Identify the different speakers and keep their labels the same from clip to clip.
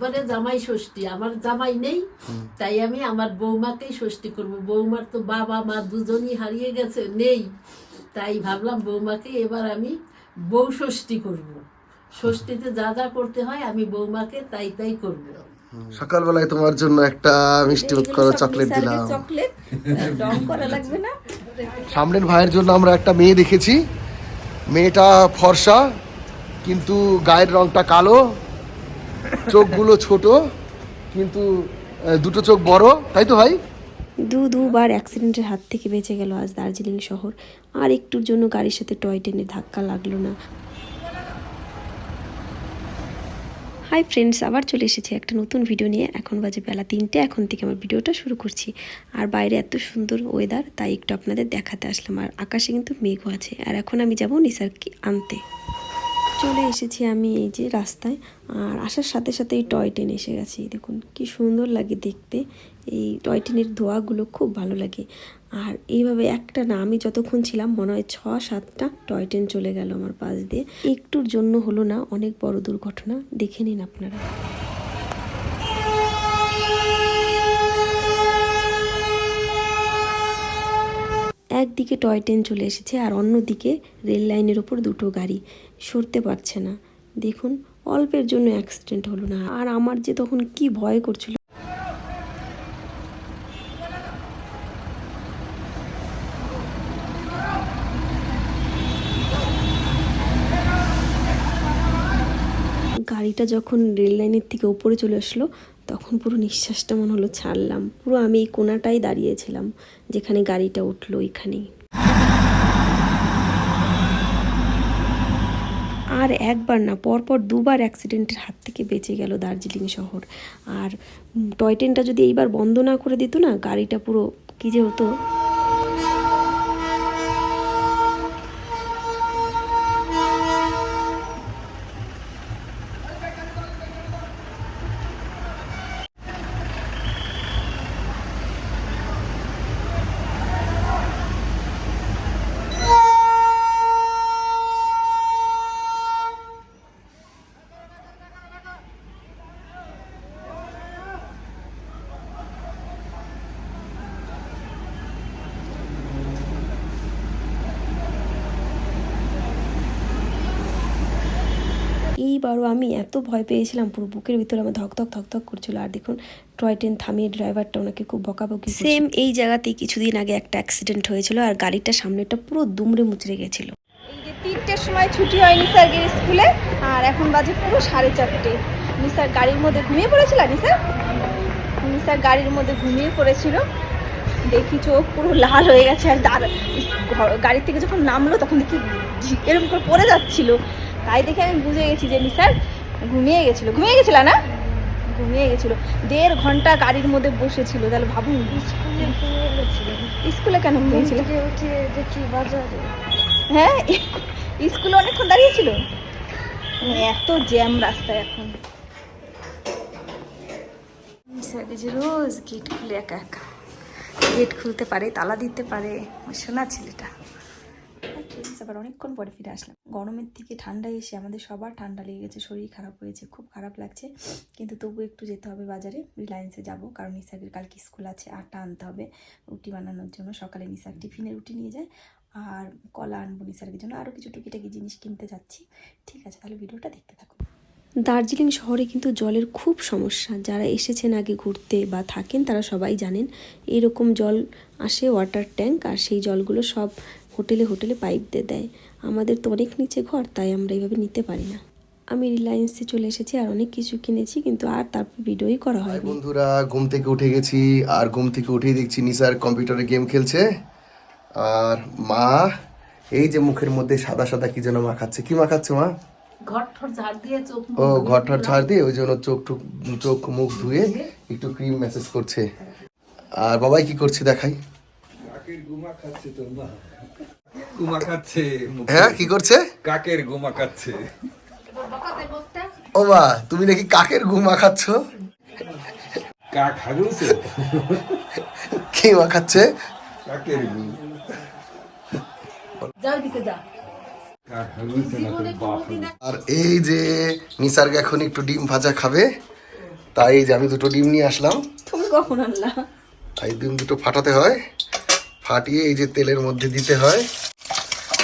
Speaker 1: একবারে জামাই ষষ্ঠী আমার জামাই নেই তাই আমি আমার বৌমাকেই ষষ্ঠী করব। বৌমার তো বাবা মা দুজনই হারিয়ে গেছে নেই। তাই ভাবলাম বৌমাকে এবার আমি বউ ষষ্ঠী করব। ষষ্ঠীতে যা যা করতে হয় আমি বৌমাকে তাই তাই করব।
Speaker 2: সকালবেলায় তোমার জন্য একটা মিষ্টি করা চকলেট দিলাম।
Speaker 3: চকলেট রং করা লাগবে না?
Speaker 2: সামনের ভাইয়ের জন্য আমরা একটা মেয়ে দেখেছি। মেয়েটা ফর্সা কিন্তু গায়ের রংটা কালো। চোখগুলো ছোট, কিন্তু দুটো চোখ বড়, তাই তো ভাই?
Speaker 4: দু, দুবার অ্যাক্সিডেন্টের হাত থেকে বেঁচে গেল আজ দার্জিলিং শহর। আর একটুর জন্য গাড়ির সাথে টয় ট্রেনের ধাক্কা লাগল না। হাই ফ্রেন্ডস, আবার চলে এসেছি একটা নতুন ভিডিও নিয়ে। এখন বাজে বেলা তিনটে, এখন থেকে আমার ভিডিওটা শুরু করছি। আর বাইরে এত সুন্দর ওয়েদার তাই একটু আপনাদের দেখাতে আসলাম। আর আকাশে কিন্তু মেঘও আছে। আর এখন আমি যাব নিসারকে আনতে। চলে এসেছি আমি এই যে রাস্তায়, আর আসার সাথে সাথে এই টয় ট্রেন এসে গেছে। দেখুন, কি সুন্দর লাগে দেখতে। এই টয় ট্রেনের ধোয়াগুলো খুব ভালো লাগে। আর এইভাবে একটা না, আমি যতক্ষণ ছিলাম, মনে হয় ছ সাতটা টয় ট্রেন চলে গেল আমার পাশ দিয়ে। একটুর জন্য হলো না, অনেক বড় দুর্ঘটনা। দেখে নিন আপনারা। একদিকে টয় ট্রেন চলে এসেছে আর অন্যদিকে রেল লাইনের ওপর দুটো গাড়ি। সরতে পারছে না। দেখুন, অল্পের জন্য অ্যাক্সিডেন্ট হলো না। আর আমার যে তখন কি ভয় করছিল। গাড়িটা যখন রেল লাইনের থেকে উপরে চলে আসলো তখন পুরো নিঃশ্বাসটা মনে হলো ছাড়লাম। পুরো আমি এই কোনাটাই দাঁড়িয়েছিলাম, যেখানে গাড়িটা উঠল ওইখানেই। আর একবার না, পরপর দুবার অ্যাক্সিডেন্টের হাত থেকে বেঁচে গেল দার্জিলিং শহর। আর টয় ট্রেনটা যদি এইবার বন্ধ না করে দিত না, গাড়িটা পুরো কী যে হতো এইবারও আমি এত ভয় পেয়েছিলাম পুরো বুকের ভিতরে আমার ধকধক ধকধক করছিল। আর দেখুন টয় ট্রেন থামিয়ে ড্রাইভারটা ওনাকে খুব বকাবকি সেম এই জায়গাতেই কিছুদিন আগে একটা অ্যাক্সিডেন্ট হয়েছিল আর গাড়িটা সামনেটা পুরো দুমড়ে মুচড়ে গেছিল।
Speaker 3: তিনটের সময় ছুটি হয় নিসার্গের স্কুলে আর এখন বাজে পুরো সাড়ে চারটে। নিসার গাড়ির মধ্যে ঘুমিয়ে পড়েছিল নিসার? নিসার গাড়ির মধ্যে ঘুমিয়ে পড়েছিল। দেখি চোখ পুরো লাল হয়ে গেছে আর দাঁড় গাড়ি থেকে যখন নামলো তখন দেখি এরকম করে পড়ে যাচ্ছিল। তাই দেখে আমি বুঝে গেছি যে নিসার ঘুমিয়ে গেছিল। ঘুমিয়ে গেছিল না? ঘুমিয়ে গেছিল। দেড় ঘণ্টা গাড়ির মধ্যে বসেছিল। তাহলে ভাবুন। স্কুলে কেন ঘুমিয়েছিল?
Speaker 5: দেখি বাজারে।
Speaker 3: হ্যাঁ? স্কুলে অনেকক্ষণ দাঁড়িয়েছিল এত জ্যাম রাস্তায় এখন।
Speaker 5: রোজ গেট খুলে একা একা। গেট খুলতে পারে, তালা দিতে পারে। শোনা ছেলেটা। আবার অনেকক্ষণ পরে ফিরে আসলাম। গরমের থেকে ঠান্ডা এসে আমাদের সবার ঠান্ডা লেগে গেছে, শরীর খারাপ হয়েছে, খুব খারাপ লাগছে। কিন্তু তবু একটু যেতে হবে বাজারে, রিলায়েন্সে যাব, কারণ নিসাকের কালকে স্কুল আছে, আটা আনতে হবে, রুটি বানানোর জন্য। সকালে নিসাক টিফিনে রুটি নিয়ে যায়, আর কলা আনব নিসারের জন্য। আরও কিছু টুকিটাকি জিনিস কিনতে যাচ্ছি। ঠিক আছে, তাহলে ভিডিওটা দেখতে থাকুন।
Speaker 4: দার্জিলিং শহরে কিন্তু জলের খুব সমস্যা। যারা এসেছেন আগে ঘুরতে বা থাকেন তারা সবাই জানেন এরকম জল আসে ওয়াটার ট্যাঙ্ক আর সেই জলগুলো সব হোটেলে হোটেলে পাইপ দিয়ে দেয়। আমাদের তো অনেক নিচে ঘর তাই আমরা এইভাবে নিতে পারি না। আমি রিলায়েন্সে চলে এসেছি আর অনেক কিছু কিনেছি কিন্তু আর তারপর ভিডিওই করা হয়
Speaker 2: বন্ধুরা ঘুম থেকে উঠে গেছি আর ঘুম থেকে উঠেই দেখছি নিসার কম্পিউটারে গেম খেলছে। আর মা এই যে মুখের মধ্যে সাদা সাদা কি যেন মাখাচ্ছে কি মাখাচ্ছে মা?
Speaker 1: ঘর ঠর ঝাড় দিয়ে
Speaker 2: ও ওই জন্য চোখ টুক চোখ মুখ ধুয়ে একটু ক্রিম মেসেজ করছে। আর বাবাই কি করছে দেখাই।
Speaker 6: গুমা খাচ্ছে মা। গুমা খাচ্ছে।
Speaker 2: হ্যাঁ কি করছে?
Speaker 6: কাকের গুমা খাচ্ছে।
Speaker 2: ও মা তুমি নাকি কাকের ঘুম খাচ্ছ?
Speaker 6: কাক হাগুছে
Speaker 2: কি মাখাচ্ছে
Speaker 6: কাকের গু
Speaker 1: যাও দিকে যা
Speaker 6: কাক হাগুছে না তোর বাপ
Speaker 2: আর এই যে নিসার্গ এখন একটু ডিম ভাজা খাবে তাই এই যে আমি দুটো ডিম নিয়ে আসলাম।
Speaker 5: তুমি কখন আনলা?
Speaker 2: এই ডিম দুটো ফাটাতে হয় ফাটিয়ে এই যে তেলের মধ্যে দিতে হয়।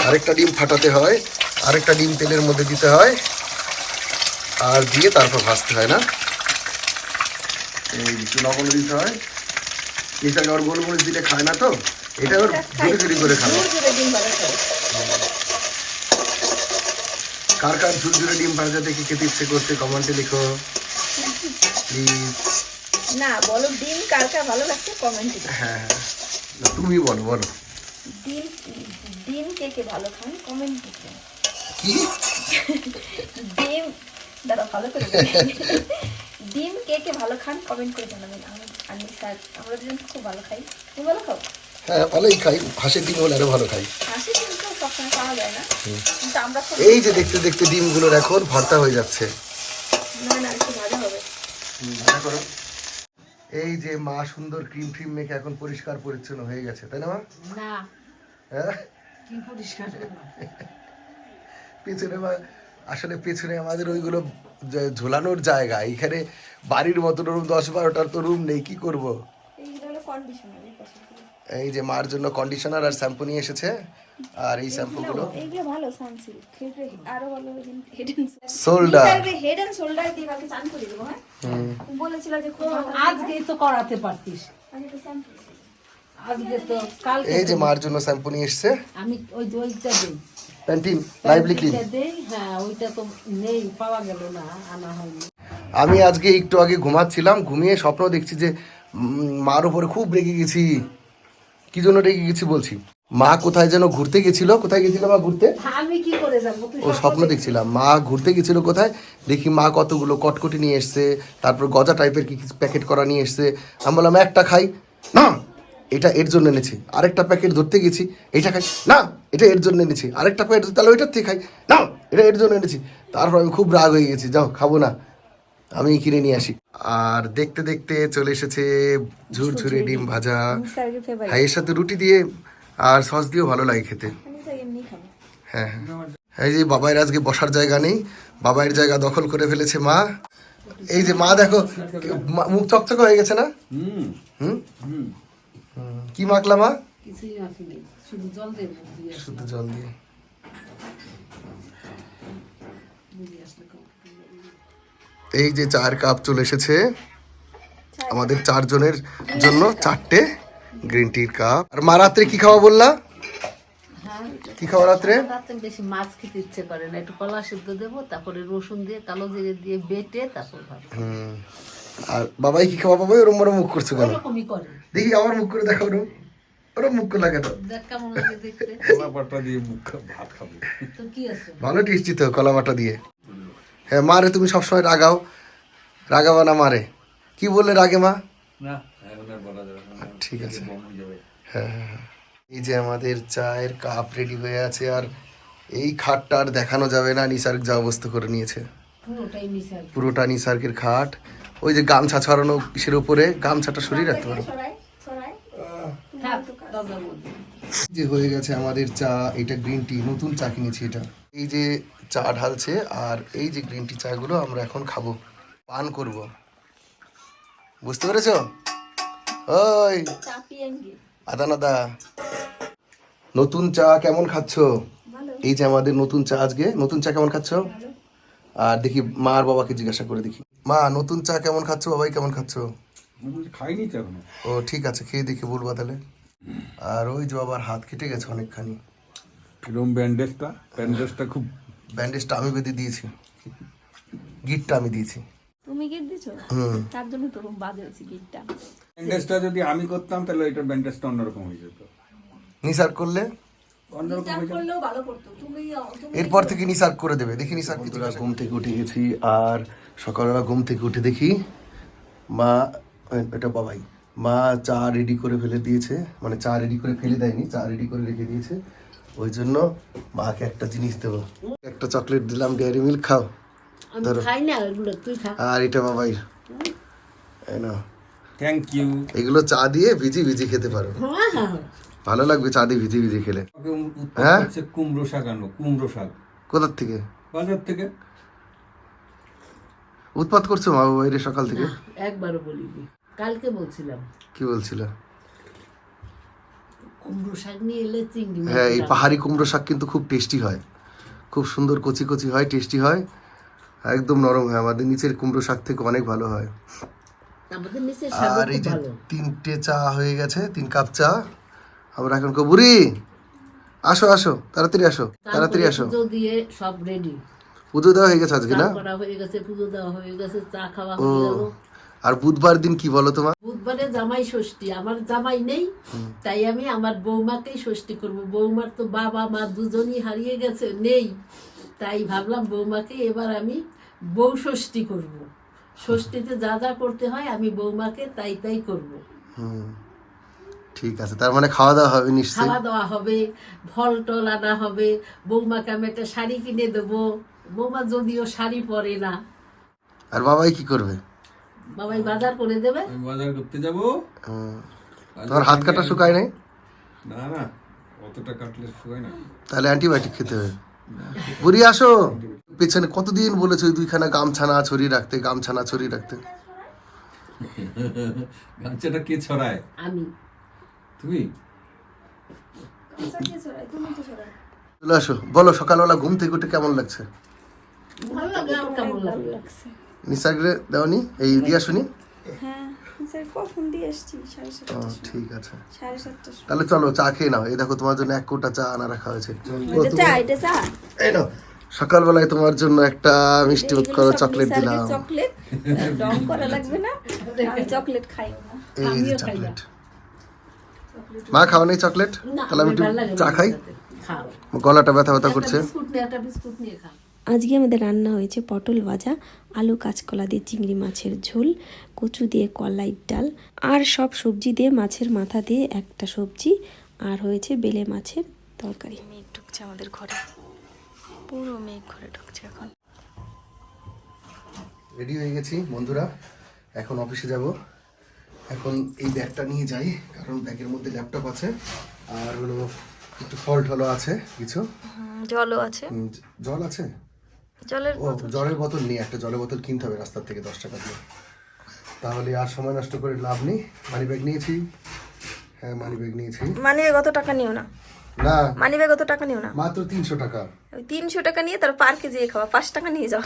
Speaker 2: আরেকটা ডিম ফাটাতে হয় আরেকটা ডিম তেলের মধ্যে দিতে হয়। আর দিয়ে তারপর ভাজতে হয় না। এই একটু লবণ দিতে হয়। এটাকে আবার গোলমরিচ দিলে খায় না তো? এটা আবার ঝুড়ি ঝুড়ি করে খাবে। কার কার ঝুড়ি ডিম ভাজা দেখে খেতে ইচ্ছে করছে? কমেন্টে লিখো। প্লিজ
Speaker 5: না বলো ডিম কার কার ভালো লাগছে? কমেন্টে
Speaker 2: হ্যাঁ হ্যাঁ। তুমি বলো বলো।
Speaker 5: ডিম ডিম কে কে ভালো খান? কমেন্টে
Speaker 2: কি?
Speaker 5: ডিম দাঁড়া ভালো করে ডিম কে কে ভালো খান? কমেন্ট করে জানাবেন। আমি আমি স্যার আমরা দুজন খুব ভালো খাই। তুমি ভালো খাও?
Speaker 2: হ্যাঁ ভালোই খাই। হাঁসের ডিম হলে আরও ভালো খাই।
Speaker 5: হাসি কিন্তু সবসময় পাওয়া যায় না। কিন্তু আমরা খুব
Speaker 2: এই যে দেখতে দেখতে ডিমগুলোর এখন ভর্তা হয়ে যাচ্ছে।
Speaker 5: না না একটু ভালো হবে।
Speaker 2: ভাজা করো। এই যে মা সুন্দর ক্রিম ট্রিম মেখে এখন পরিষ্কার পরিচ্ছন্ন হয়ে গেছে তাই না মা?
Speaker 1: না।
Speaker 2: হ্যাঁ?
Speaker 1: কি পরিষ্কার
Speaker 2: পেছনে মা আসলে পেছনে আমাদের ওইগুলো ঝোলানোর জায়গা এখানে বাড়ির মতো রুম দশ বারোটার তো রুম নেই কি করব?
Speaker 5: কন্ডিশনার এই
Speaker 2: যে মার জন্য কন্ডিশনার আর শ্যাম্পু নিয়ে এসেছে। আর এই
Speaker 5: ভালো সানসিল্ক হেড আরও ভালো Head
Speaker 2: Shoulder.
Speaker 5: Head and Shoulder দিয়ে কালকে চান করে দেবো হ্যাঁ? বলেছিল যে ভালো।
Speaker 1: আজকেই তো করাতে পারতিস।
Speaker 5: আজকে তো শ্যাম্পু
Speaker 1: আজকে তো কালকে
Speaker 2: এই যে মার জন্য শ্যাম্পু নিয়ে এসছে।
Speaker 1: আমি ওই ওইটা দিই।
Speaker 2: প্যান্টিন লাইভলি ক্লিন
Speaker 1: দেই হ্যাঁ ওইটা তো নেই পাওয়া গেল না আনা হয়নি।
Speaker 2: আমি আজকে একটু আগে ঘুমাচ্ছিলাম ঘুমিয়ে স্বপ্ন দেখছি যে মার উপরে খুব রেগে গেছি। কি জন্য রেগে গেছি বলছি? মা কোথায় যেন ঘুরতে গেছিল কোথায় গেছিল মা ঘুরতে?
Speaker 1: আমি কি করে যাব
Speaker 2: ও স্বপ্ন দেখছিলাম। মা ঘুরতে গেছিল কোথায়? দেখি মা কতগুলো কটকটি নিয়ে এসছে তারপর গজা টাইপের কি প্যাকেট করা নিয়ে এসছে। আমি বললাম একটা খাই। না এটা এর জন্য এনেছি। আরেকটা প্যাকেট ধরতে গেছি। এটা খাই। না এটা এর জন্য এনেছি। আরেকটা প্যাকেট তাহলে ওইটার থেকে খাই। না এটা এর জন্য এনেছি। তারপর আমি খুব রাগ হয়ে গেছি। যাও খাব না। আমি কিনে নিয়ে আসি। আর দেখতে দেখতে চলে এসেছে ঝুরঝুরে ডিম ভাজা। হ্যাঁ এর সাথে রুটি দিয়ে আর সস দিয়েও ভালো লাগে খেতে। হ্যাঁ হ্যাঁ। এই যে বাবাইয়ের আজকে বসার জায়গা নেই। বাবাইয়ের জায়গা দখল করে ফেলেছে মা। এই যে মা দেখো মুখ চকচক হয়ে গেছে না?
Speaker 6: হুম।
Speaker 2: হুম? হুম। কি মাখলা মা?
Speaker 1: শুধু জল দিয়ে
Speaker 2: শুধু জল দিয়ে। এই যে চার কাপ চলে এসেছে। আমাদের চারজনের জন্য চারটে গ্রিন টির কাপ। আর মা রাত্রে কি খাওয়া বললা?
Speaker 1: হ্যাঁ
Speaker 2: কি খাওয়া রাত্রে?
Speaker 1: বেশি মাছ খেতে ইচ্ছে করে না। একটু কলা সিদ্ধ দেবো তারপরে রসুন দিয়ে কালো জিরে দিয়ে বেটে তারপর
Speaker 2: হুম। আর বাবাই কি খাওয়া বাবাই? ওরম ওরম মুখ করছে কেন? দেখি আবার মুখ করে দেখো ওরম ওরম মুখ করে কেন
Speaker 1: দেখ কেমন লাগে দেখতে।
Speaker 6: কলা পাটা দিয়ে মুখ ভাত খাব।
Speaker 1: তো কি আছে?
Speaker 2: ভালো টেস্টি তো কলা বাটা দিয়ে। হ্যাঁ মারে তুমি সবসময় রাগাও। রাগাবা না মারে কি বললে রাগে মা? ঠিক আছে। হয়ে হ্যাঁ হ্যাঁ। এই যে আমাদের চায়ের কাপ রেডি হয়ে আছে আর এই খাটটা আর দেখানো যাবে না নিসার্গ যা অবস্থা করে নিয়েছে। পুরোটা নিসার্গের খাট। ওই যে গামছা ছড়ানো কিসের উপরে? গামছাটা সরিয়ে রাখতে পারো। যে হয়ে গেছে আমাদের চা এটা গ্রিন টি নতুন চা কিনেছি এটা। এই যে চা ঢালছে আর এই যে গ্রিন টি চাগুলো আমরা এখন খাব। পান করব। বুঝতে পেরেছ? ওই। আদা নাদা নতুন চা কেমন খাচ্ছ? এই যে আমাদের নতুন চা আজকে। নতুন চা কেমন খাচ্ছ? আর দেখি মা আর বাবাকে জিজ্ঞাসা করে দেখি। মা নতুন চা কেমন খাচ্ছ? বাবাই কেমন খাচ্ছ?
Speaker 6: খাইনি
Speaker 2: ও ঠিক আছে খেয়ে দেখি বলবা তাহলে। আর ওই যে বাবার হাত কেটে গেছে অনেকখানি।
Speaker 6: কিরম ব্যান্ডেজটা ব্যান্ডেজটা খুব
Speaker 2: ব্যান্ডেজটা আমি বেঁধে দিয়েছি। গিটটা আমি দিয়েছি।
Speaker 5: তুমি গিট দিছো
Speaker 2: হুম।
Speaker 5: তার জন্য তো বাজে হচ্ছে গিটটা।
Speaker 6: ব্যান্ডেজটা যদি আমি করতাম তাহলে এটা ব্যান্ডেজটা অন্যরকম হয়ে যেত।
Speaker 2: নিসার করলে?
Speaker 6: অন্যরকম হয়ে যেত।
Speaker 5: করলেও ভালো করতো। তুমি তুমি
Speaker 2: এরপর থেকে নিসার করে দেবে। দেখি নিসার কি ঘুম থেকে উঠে গেছি আর সকালবেলা ঘুম থেকে উঠে দেখি মা এটা বাবাই মা চা রেডি করে ফেলে দিয়েছে। মানে চা রেডি করে ফেলে দেয়নি চা রেডি করে রেখে দিয়েছে। ওই জন্য মাকে একটা জিনিস দেবো। একটা চকলেট দিলাম ডেয়ারি মিল্ক খাও। ধরো।
Speaker 1: খাই না এগুলো তুই খা।
Speaker 2: আর এটা বাবাই।
Speaker 6: থ্যাংক ইউ
Speaker 2: এগুলো চা দিয়ে ভিজি ভিজি খেতে পারো।
Speaker 1: হ্যাঁ হ্যাঁ হ্যাঁ।
Speaker 2: ভালো লাগবে চা দিয়ে ভিজি ভিজি খেলে। হ্যাঁ?
Speaker 6: কুমড়ো শাক আনো কুমড়ো শাক।
Speaker 2: কোথার থেকে?
Speaker 6: বাজার থেকে।
Speaker 2: উৎপাত করছ মা বাবা বাইরে সকাল থেকে?
Speaker 1: একবারও বলিনি। কালকে বলছিলাম।
Speaker 2: কি বলছিল?
Speaker 1: কুমড়ো শাক নিয়ে এলে চিংড়ি
Speaker 2: হ্যাঁ এই পাহাড়ি কুমড়ো শাক কিন্তু খুব টেস্টি হয়। খুব সুন্দর কচি কচি হয় টেস্টি হয়। একদম নরম হয়। আমাদের নিচের কুমড়ো শাক থেকে অনেক ভালো হয়। আর এই যে তিনটে চা হয়ে গেছে তিন কাপ চা। আমরা এখন বুড়ি! আসো আসো তাড়াতাড়ি আসো তাড়াতাড়ি আসো।
Speaker 1: দিয়ে সব রেডি
Speaker 2: পুজো দেওয়া হয়ে গেছে আজকে না?
Speaker 1: করা হয়ে গেছে পুজো দেওয়া হয়ে গেছে চা খাওয়া হয়ে গেল।
Speaker 2: আর বুধবার দিন কি বলো তোমার?
Speaker 1: বুধবারে জামাই ষষ্ঠী আমার জামাই নেই তাই আমি আমার বৌমাকেই ষষ্ঠী করব। বৌমার তো বাবা মা দুজনই হারিয়ে গেছে নেই। তাই ভাবলাম বৌমাকে এবার আমি বউ ষষ্ঠী করব। ষষ্ঠীতে যা যা করতে হয় আমি বৌমাকে তাই তাই করব।
Speaker 2: ঠিক আছে। তার মানে খাওয়া দাওয়া হবে নিশ্চয়ই।
Speaker 1: খাওয়া দাওয়া হবে ফল টল আনা হবে বৌমাকে আমি একটা শাড়ি কিনে দেবো। বৌমা যদিও শাড়ি পরে না।
Speaker 2: আর বাবাই কি করবে?
Speaker 1: বাবাই বাজার করে দেবে।
Speaker 6: আমি বাজার করতে যাব।
Speaker 2: তোমার হাত কাটা শুকায় নাই?
Speaker 6: না না অতটা কাটলে শুকায় না।
Speaker 2: তাহলে অ্যান্টিবায়োটিক খেতে হবে। বুড়ি আসো। পেছনে কতদিন বলেছ ওই দুইখানা গামছানা ছড়িয়ে রাখতে গামছানা ছড়িয়ে রাখতে?
Speaker 6: গামছাটা কে ছড়ায়?
Speaker 1: আমি।
Speaker 6: তুমি?
Speaker 2: চলে আসো। বলো সকালবেলা ঘুম থেকে উঠে কেমন লাগছে?
Speaker 1: ভালো লাগে কেমন লাগে।
Speaker 2: নিসাগ্রে দেওয়ানি এই দিয়া শুনি
Speaker 5: হ্যাঁ স্যার কখন দিয়ে
Speaker 2: ও ঠিক আছে। তাহলে চলো চা খেয়ে নাও। এই দেখো তোমার জন্য এক কোটা চা আনা রাখা হয়েছে। এই নাও। সকালবেলায় তোমার জন্য একটা মিষ্টি করো চকলেট দিলাম।
Speaker 5: চকলেট রং করা লাগবে না। আমি চকলেট খাই
Speaker 2: এই যে
Speaker 1: আমিও খাই না।
Speaker 2: চকলেট। মা খাওয়া নেই চকলেট তাহলে আমি একটু চা খাই। গলাটা ব্যথা ব্যথা করছে।
Speaker 1: বিস্কুট নিয়ে একটা বিস্কুট নিয়ে খাও।
Speaker 4: আজকে আমাদের রান্না হয়েছে পটল ভাজা আলু কাঁচকলা দিয়ে চিংড়ি মাছের ঝোল কচু দিয়ে কলাইয়ের ডাল আর সব সবজি দিয়ে মাছের মাথা দিয়ে একটা সবজি আর হয়েছে বেলে মাছের তরকারি। মেঘ ঢুকছে আমাদের ঘরে। পুরো মেঘ ঘরে ঢুকছে এখন।
Speaker 2: রেডি হয়ে গেছি বন্ধুরা। এখন অফিসে যাব। এখন এই ব্যাগটা নিয়ে যাই কারণ ব্যাগের মধ্যে ল্যাপটপ আছে আর হলো একটু ফল আছে কিছু।
Speaker 5: জলও আছে।
Speaker 2: জল আছে?
Speaker 5: জলের
Speaker 2: জলের বোতল নিয়ে একটা জলের বোতল কিনতে হবে রাস্তার থেকে দশ টাকা দিয়ে। তাহলে আর সময় নষ্ট করে লাভ নেই। মানি ব্যাগ নিয়েছি। হ্যাঁ মানি ব্যাগ নিয়েছি।
Speaker 5: মানি ব্যাগ অত টাকা নিও না।
Speaker 2: না।
Speaker 5: মানি ব্যাগ অত টাকা নিও না।
Speaker 2: মাত্র তিনশো টাকা।
Speaker 5: তিনশো টাকা নিয়ে তার পার্কে যেয়ে খাওয়া। পাঁচ টাকা নিয়ে যাও।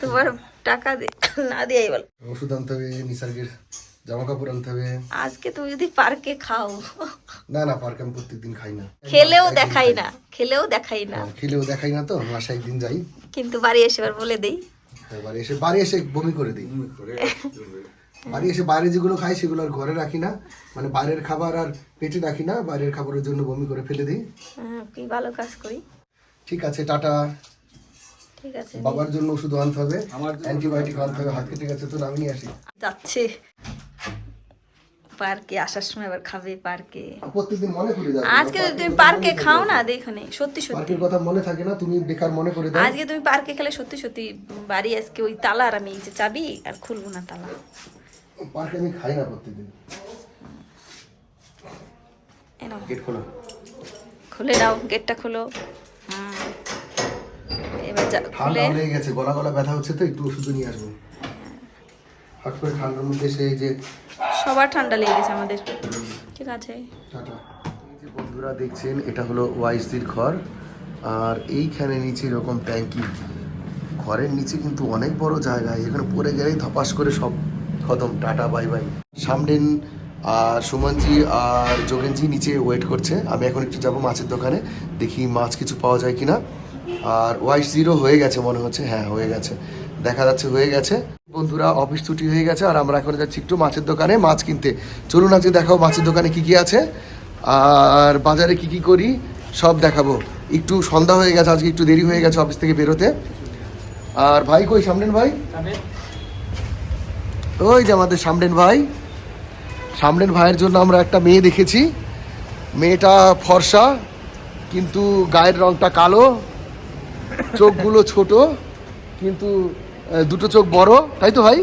Speaker 5: তোমার টাকা দে- না দিয়ে বল
Speaker 2: ওষুধ আনতে হবে নিসার্গের। জামা কাপড় আনতে হবে।
Speaker 5: আজকে তুমি যদি পার্কে খাও।
Speaker 2: না না পার্কে আমি প্রত্যেকদিন খাই না।
Speaker 5: খেলেও দেখাই না খেলেও দেখাই না।
Speaker 2: হ্যাঁ, খেলেও দেখাই না তো মাসে একদিন যাই।
Speaker 5: কিন্তু বাড়ি এসে এবার বলে দেই।
Speaker 2: বাড়ি এসে বাড়ি এসে বমি করে দিই। বাড়ি এসে বাইরে যেগুলো খাই সেগুলো আর ঘরে রাখি না। মানে বাইরের খাবার আর পেটে রাখি না বাইরের খাবারের জন্য বমি করে ফেলে দিই।
Speaker 5: হ্যাঁ, কি ভালো কাজ করি।
Speaker 2: ঠিক আছে টাটা।
Speaker 5: ঠিক আছে
Speaker 2: বাবার জন্য ওষুধ আনতে হবে
Speaker 6: আমার
Speaker 2: অ্যান্টিবায়োটিক আনতে হবে হাত কেটে গেছে তো আমি নিয়ে আসি।
Speaker 5: যাচ্ছে। পার্কে আসার সময় আবার খাবে পার্কে।
Speaker 2: প্রত্যেকদিন মনে করে যাবে।
Speaker 5: আজকে তুমি পার্কে খাও না দেখনে সত্যি সত্যি।
Speaker 2: পার্কের কথা মনে থাকে না তুমি বেকার মনে করে দাও।
Speaker 5: আজকে তুমি পার্কে খেলে সত্যি সত্যি বাড়ি আজকে ওই তালা আর আমি এই যে চাবি আর খুলবো না তালা।
Speaker 2: পার্কে আমি খাই না প্রত্যেকদিন। গেট খোলো।
Speaker 5: খুলে দাও গেটটা খোলো। হুম। এবার খুলে।
Speaker 2: গেছে গলা গলা ব্যথা হচ্ছে তো একটু ওষুধ নিয়ে আসব। হট করে ঠান্ডার মধ্যে এসে এই যে
Speaker 5: সবার ঠান্ডা লেগে গেছে আমাদের। ঠিক আছে।
Speaker 2: বন্ধুরা দেখছেন এটা হলো ওয়াইসির ঘর। আর এইখানে নিচে এরকম ট্যাঙ্কি। ঘরের নিচে কিন্তু অনেক বড় জায়গা। এখানে পড়ে গেলেই ধপাস করে সব খতম। Tata bye bye. সামনেন আর সুমনজি আর যোগেনজি নিচে ওয়েট করছে। আমি এখন একটু যাব মাছের দোকানে দেখি মাছ কিছু পাওয়া যায় কিনা। আর ওয়াইস জিরো হয়ে গেছে মনে হচ্ছে। হ্যাঁ হয়ে গেছে। দেখা যাচ্ছে হয়ে গেছে। বন্ধুরা অফিস ছুটি হয়ে গেছে, আর আমরা এখন যাচ্ছি একটু মাছের দোকানে মাছ কিনতে। চলুন আজকে দেখাও মাছের দোকানে কি কি আছে। আর বাজারে কি কি করি, সব দেখাবো। একটু সন্ধ্যা হয়ে গেছে, আজকে একটু দেরি হয়ে গেছে অফিস থেকে বেরোতে। আর ভাই কই সামনেন ভাই? ওই যে আমাদের সামনেন ভাই। সামনেন ভাইয়ের জন্য আমরা একটা মেয়ে দেখেছি। মেয়েটা ফর্সা, কিন্তু গায়ের রংটা কালো। চোখগুলো ছোট, কিন্তু দুটো চোখ বড় তাই তো ভাই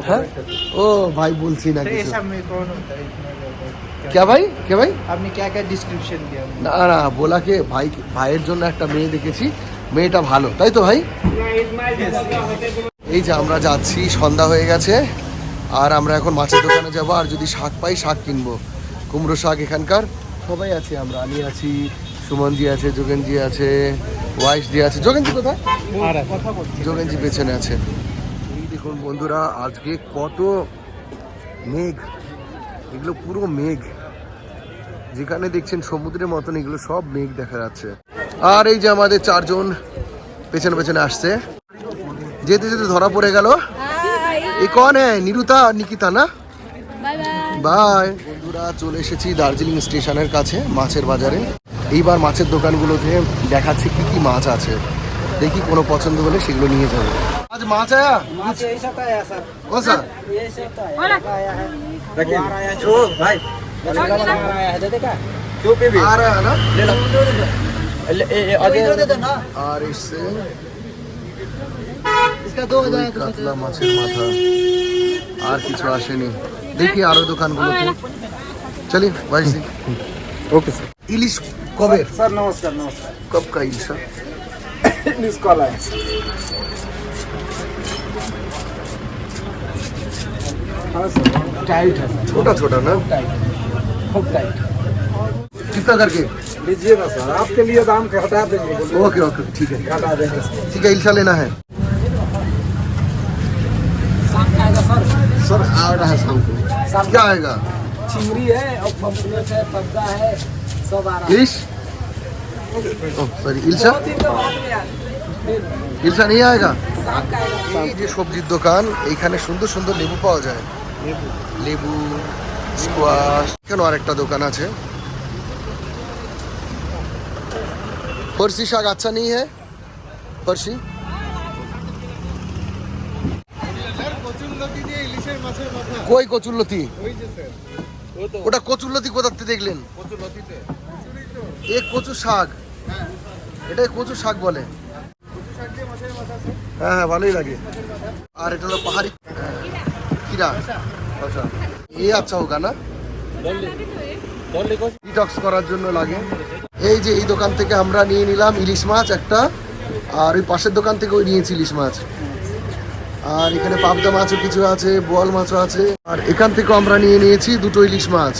Speaker 2: হ্যাঁ ও ভাই বলছি না
Speaker 7: तो ये
Speaker 2: কিছু
Speaker 7: सब में कौन होता है इतना ज्यादा?
Speaker 2: क्या भाई क्या भाई
Speaker 7: आपने क्या क्या डिस्क्रिप्शन दिया
Speaker 2: না না বোলাকে ভাই ভাইয়ের জন্য একটা মেয়ে দেখেছি মেয়েটা ভালো তাই তো ভাই এই যে আমরা যাচ্ছি সন্ধ্যা হয়ে গেছে আর আমরা এখন মাছের দোকানে যাব আর যদি শাক পাই শাক কিনবো কুমড়ো শাক এখানকার সবাই আছে আমরা আমি আছি সুমনজি আছে যোগেনজি আছে ওয়াইশজি আছে। যোগেনজি কোথায়? যোগেনজি পেছনে আছে। এই দেখুন বন্ধুরা আজকে কত মেঘ। এগুলো পুরো মেঘ। যেখানে দেখছেন সমুদ্রের মতন এগুলো সব মেঘ দেখা যাচ্ছে। আর এই যে আমাদের চারজন পেছনে পেছনে আসছে। যেতে যেতে ধরা পড়ে গেল। এই কন? হ্যাঁ নিরুতা নিকিতা না? বাই বন্ধুরা চলে এসেছি দার্জিলিং স্টেশনের কাছে মাছের বাজারে। এইবার মাছের দোকানগুলোতে দেখাচ্ছে কি কি মাছ আছে দেখি কোনো পছন্দ হলে সেগুলো নিয়ে যাবো আজ মাছ আয়া
Speaker 7: माछ ये सब आया सर
Speaker 2: কোসা
Speaker 7: ये सब तो आया आया है देखिए जो भाई आया है देखा क्यों पे भी
Speaker 2: आ रहा है ना
Speaker 7: अजय दे ना
Speaker 2: আর এসছে
Speaker 7: इसका दो
Speaker 2: ওই কাতলা মাছের মাথা আর কিছু আসেনি দেখি আরো দোকানগুলোতে চলি ভাইসি
Speaker 7: ओके सर
Speaker 2: ইলিশ কবে
Speaker 7: सर नमस्कार नमस्कार
Speaker 2: কব কা ইলিশ
Speaker 7: मिस कॉल आया हाँ सर टाइट है सर
Speaker 2: छोटा छोटा ना
Speaker 7: खूब टाइट
Speaker 2: कितना करके
Speaker 7: लीजिए ना सर आपके लिए दाम के हटा देंगे बोलिए।
Speaker 2: ओके ओके ठीक है
Speaker 7: हटा देंगे सर
Speaker 2: ठीक है इल्सा लेना है सर आ रहा है शाम को क्या आएगा
Speaker 7: चिंगड़ी है और पंपलेट है पद्दा है सब आ रहा है
Speaker 2: इलिश सॉरी इल्सा
Speaker 7: तीन का बाद में यार
Speaker 2: ইলসা নিয়ে আয়গা এই যে সবজির দোকান এইখানে সুন্দর সুন্দর লেবু পাওয়া যায় লেবু স্কোয়াশ এখানে আরেকটা দোকান আছে फर्सी शाक अच्छा नहीं है फर्सी কই কচুরলতি ওটা কচুরলতি কোথাতে দেখলেন? এ কচু শাক। এটা কচু শাক বলে। হ্যাঁ হ্যাঁ ভালোই লাগে। আর এটা হলো পাহাড়ি কিরা আচ্ছা। এ আচ্ছা হোগা না? ডিটক্স করার জন্য লাগে। এই যে এই দোকান থেকে আমরা নিয়ে নিলাম ইলিশ মাছ একটা আর ওই পাশের দোকান থেকে ওই নিয়েছি ইলিশ মাছ। আর এখানে পাবদা মাছও কিছু আছে, বোয়াল মাছও আছে। আর এখান থেকেও আমরা নিয়ে নিয়েছি দুটো ইলিশ মাছ।